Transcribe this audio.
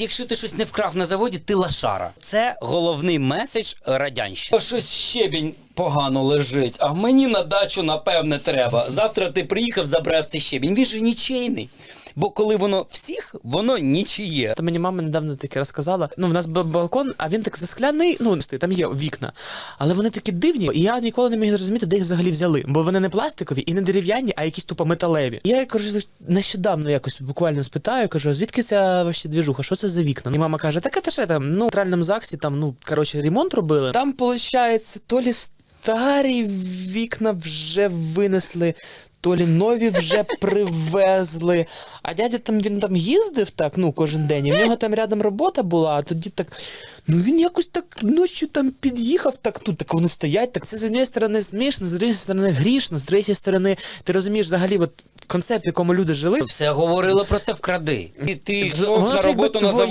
Якщо ти щось не вкрав на заводі, ти лашара. Це головний меседж радянщини. Щось щебінь погано лежить, а мені на дачу напевне треба. Завтра ти приїхав, забрав цей щебінь. Він же нічийний. Бо коли воно всіх, воно нічиє. Та мені мама недавно таке розказала. Ну, в нас балкон, а він так заскляний, ну, там є вікна. Але вони такі дивні, і я ніколи не міг зрозуміти, де їх взагалі взяли. Бо вони не пластикові і не дерев'яні, а якісь тупо металеві. І я кажу, нещодавно якось буквально спитаю, кажу, звідки ця вообще двіжуха? Що це за вікна? І мама каже, так це ж там, ну, в тральному ЗАГСі там, ну, коротше, ремонт робили. Там, виходить, то лі старі вікна вже винесли. То лі нові вже привезли. А дядя там він там їздив так, ну кожен день. І в нього там рядом робота була, а тоді так. Ну він якось так ночі там під'їхав, так ну так вони стоять. Так це з однієї сторони смішно, з іншої сторони грішно, з третьої сторони, ти розумієш взагалі, от концепт, в якому люди жили. Все говорило про те вкради. І ти йшов на роботу на завод.